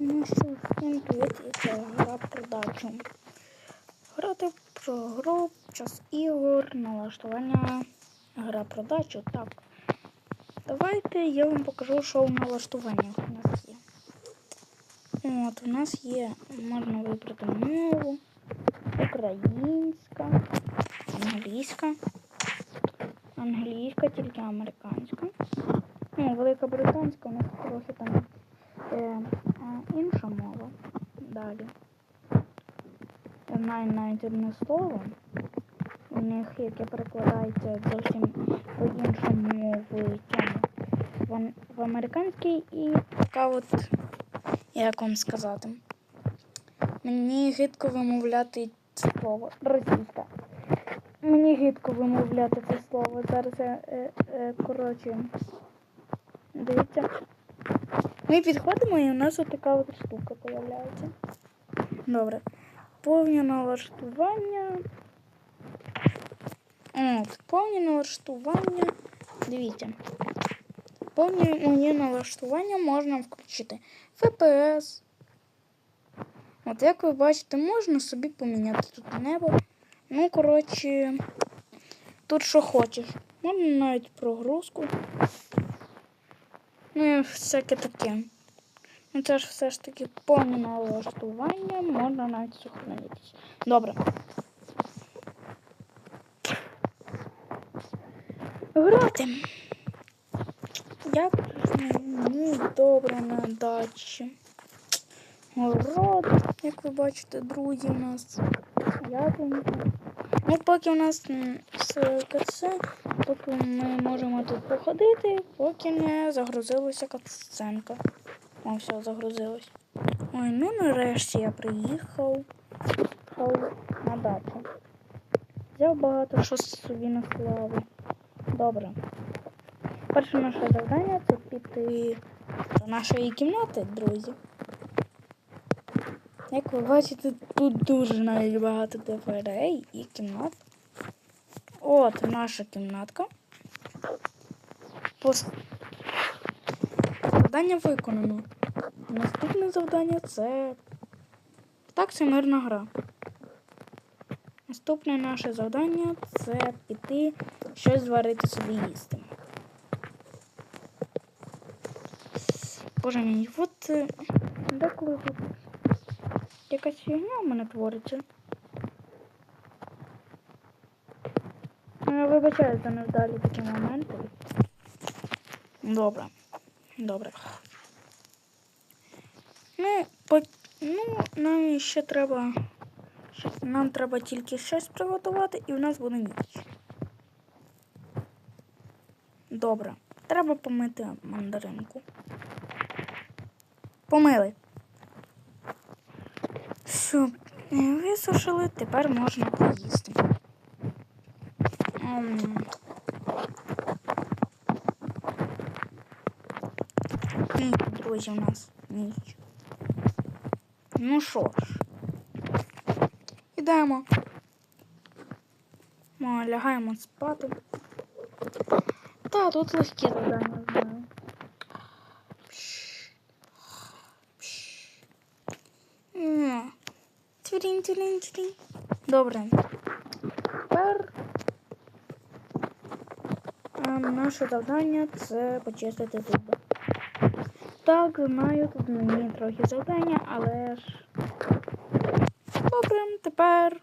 Ну що ж, всім і це гра продачу. Грати про гру, час ігор, налаштування, гра продачу. Так. Давайте я вам покажу, що в налаштуваннях у нас є. От, у нас є, можна вибрати мову, українська, англійська, англійська, тільки американська. Ну, великобританська у нас трохи там е, інша мова. Далі. Я знаю навіть одне слово. У них, яке перекладається зовсім по-іншому в цьому. В, в американській і така от, як вам сказати. Мені гидко вимовляти це слово. Російська. Мені гидко вимовляти це слово. Зараз я, е, е, коротше, дивіться. Ми підходимо і у нас отака от штука з'являється. Добре. Повне налаштування. От, повне налаштування. Дивіться. Повне моє налаштування можна включити FPS. От, як ви бачите, можна собі поміняти тут небо. Ну, коротше, тут що хочеш. Можна навіть прогрузку. Ну і всяке таке. Ну це ж все ж таки повне налаштування, можна навіть сохранитись. Добре. Грати. Ж мені добре на дачі. Город, як ви бачите, друзі у нас. Яблунька. Ну, поки у нас все це, поки ми можемо тут походити, поки не загрузилася катсценка. О, все, загрузилось. Ой, ну нарешті я приїхав Їхав на дачу. Взяв багато що собі на. Добре. Перше наше завдання це піти до нашої кімнати, друзі. Як ви бачите, тут дуже навіть багато дверей і кімнат. От наша кімнатка. Пос... Завдання виконано. Наступне завдання це. Так, це мирна гра. Наступне наше завдання це піти щось зварити собі їсти. Боже мій, от е, деколи якась фігня в мене твориться. Ну, Я вибачаю за невдалі такі моменти. Добре. Добре. Ну, по... ну, нам ще треба. Нам треба тільки щось приготувати і в нас буде ніч. Добре. Треба помити мандаринку. Помили. Все, висушили, тепер можна поїсти. Друзі, у нас ніч. Ну що ж, ідемо. Ми лягаємо спати. Та, тут легкі завдання знаю. Тюрінь, тюрінь, тюрінь. Добре. Тепер наше завдання це почистити зуби. Так, знаю, тут мені трохи завдання, але ж. Добре, тепер.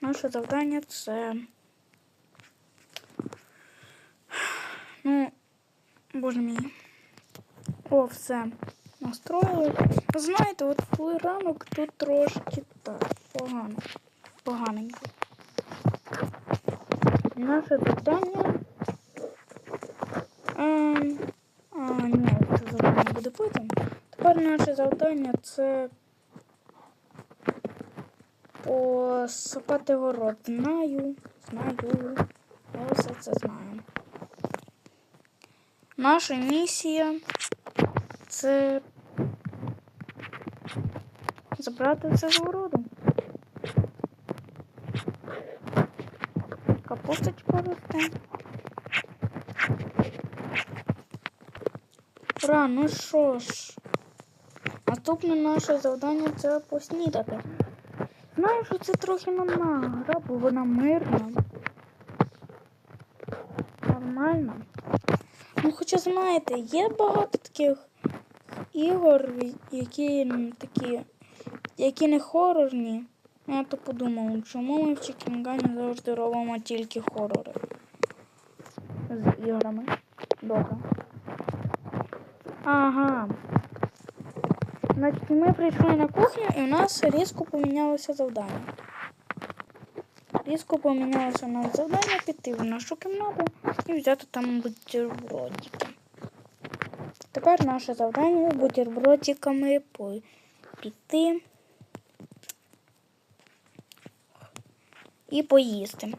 Наше завдання це. Ну, боже мій. О, все. Настроїли. Знаєте, от коли ранок тут трошки так, погано. Поганенько. Наше завдання. Ем, а, ні, це завдання буде потім. Тепер наше завдання це посапати город. Знаю, знаю. Я все це знаю. Наша місія це забрати це з городу. Капусточку росте. Ура, ну що ж. Наступне наше завдання це поснідати. Знаю, що це трохи гра, бо вона мирна. Нормально. Ну, хоча знаєте, є багато таких ігор, які такі, які не хорорні. Я то подумав, чому ми в Чікінгані завжди робимо тільки хорори з іграми. Добре. Ага. Значить, ми прийшли на кухню і у нас різко помінялося завдання. Різко помінялося у нас завдання піти в нашу кімнату і взяти там бутербродики. Тепер наше завдання бутербродиками піти і поїсти.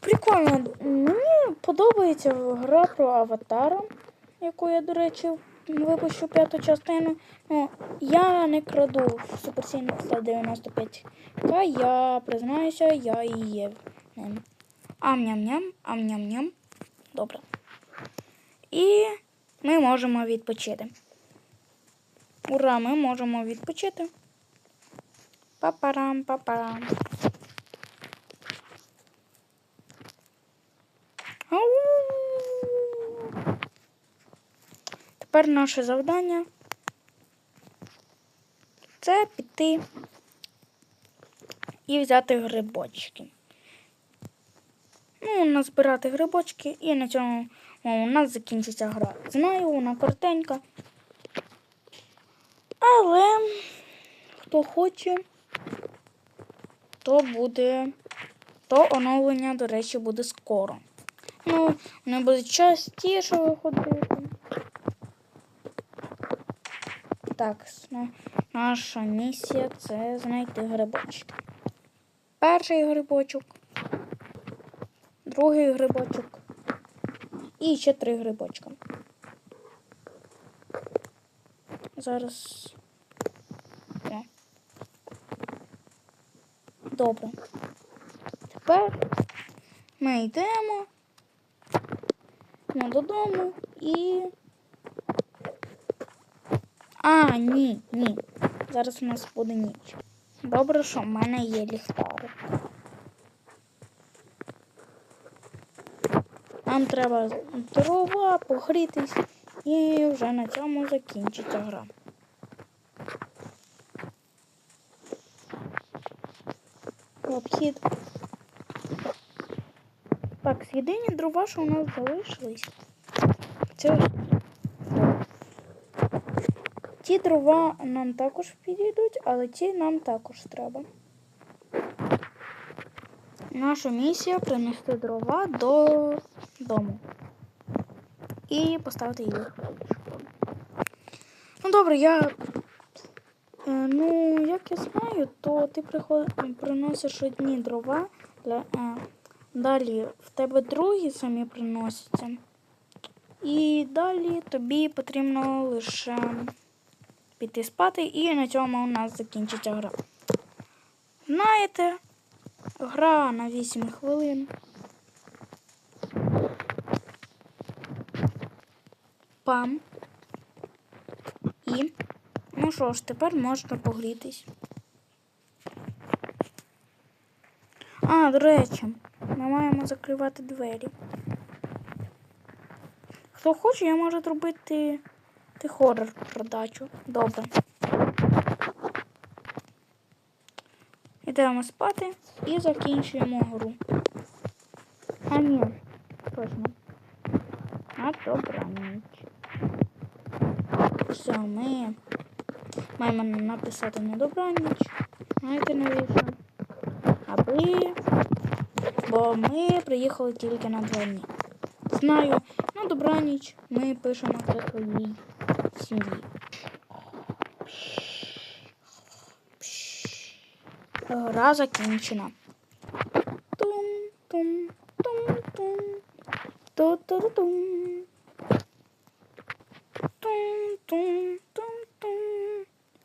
Прикольно. Мені подобається гра про аватара, яку я, до речі, випущу п'яту частину. Ну, я не краду в суперсійних 195К, я признаюся, я і є. Ам-ням-ням, ам-ням-ням. Добре. І ми можемо відпочити. Ура, ми можемо відпочити. Па-парам, па-парам. Ау! Тепер наше завдання це піти і взяти грибочки. Ну, назбирати грибочки і на цьому о, у нас закінчиться гра. Знаю, вона коротенька. Але хто хоче, то буде, то оновлення, до речі, буде скоро. Ну, не буде частіше виходити. Так, наша місія це знайти грибочки. Перший грибочок, другий грибочок і ще три грибочка. Зараз. Добре. Тепер ми йдемо ну, додому і. А, ні, ні. Зараз у нас буде ніч. Добре, що в мене є ліхтарик. Нам треба дрова, погрітись, і вже на цьому закінчиться гра. Обхід. Так, єдині дрова, що у нас залишились. Це Ті дрова нам також підійдуть, але ті нам також треба. Наша місія принести дрова до дому і поставити їх. Ну добре, я. Е, Ну, як я знаю, то ти приносиш одні дрова, для... е, далі в тебе другі самі приносяться. І далі тобі потрібно лише піти спати, і на цьому у нас закінчиться гра. Знаєте, гра на 8 хвилин. Пам. І. Ну що ж, тепер можна погрітись. А, до речі, ми маємо закривати двері. Хто хоче, я можу зробити ти хорор продачу. Добре. Йдемо спати і закінчуємо гру. А ні, точно. На добраніч. Все, ми маємо написати на добраніч. Знаєте навіщо? Аби. Бо ми приїхали тільки на два дні. Знаю, на добраніч ми пишемо це своїй сім'ї. Гра закінчена. Тум-тум-тум-тум. Ту-ту-тум. Тум-тум-тум-тум.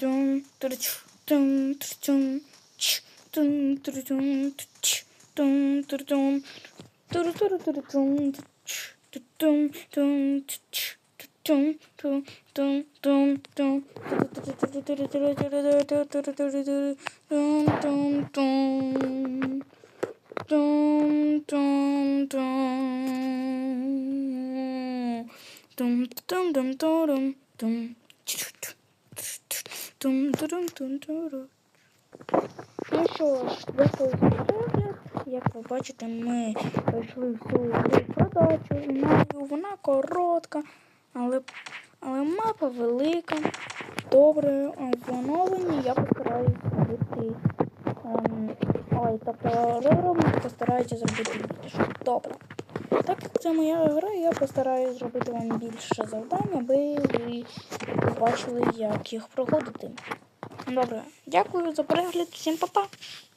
durdum durdum durdum dum durdum dum durdum dur dur durdum dum dum dum dum dum dum dum dum dum dum dum dum dum dum dum dum dum Дум дум дум дум Ну що ж, дякую за. Як ви бачите, ми пройшли всю продачу. Вона коротка, але, але мапа велика. Добре, оновленні я постараюсь зробити. Ем, ой, тобто рером постараюся зробити більше. Добре. Так як це моя гра, я постараюсь зробити вам більше завдань, аби ви побачили, як їх проходити. Добре, дякую за перегляд, всім па-па!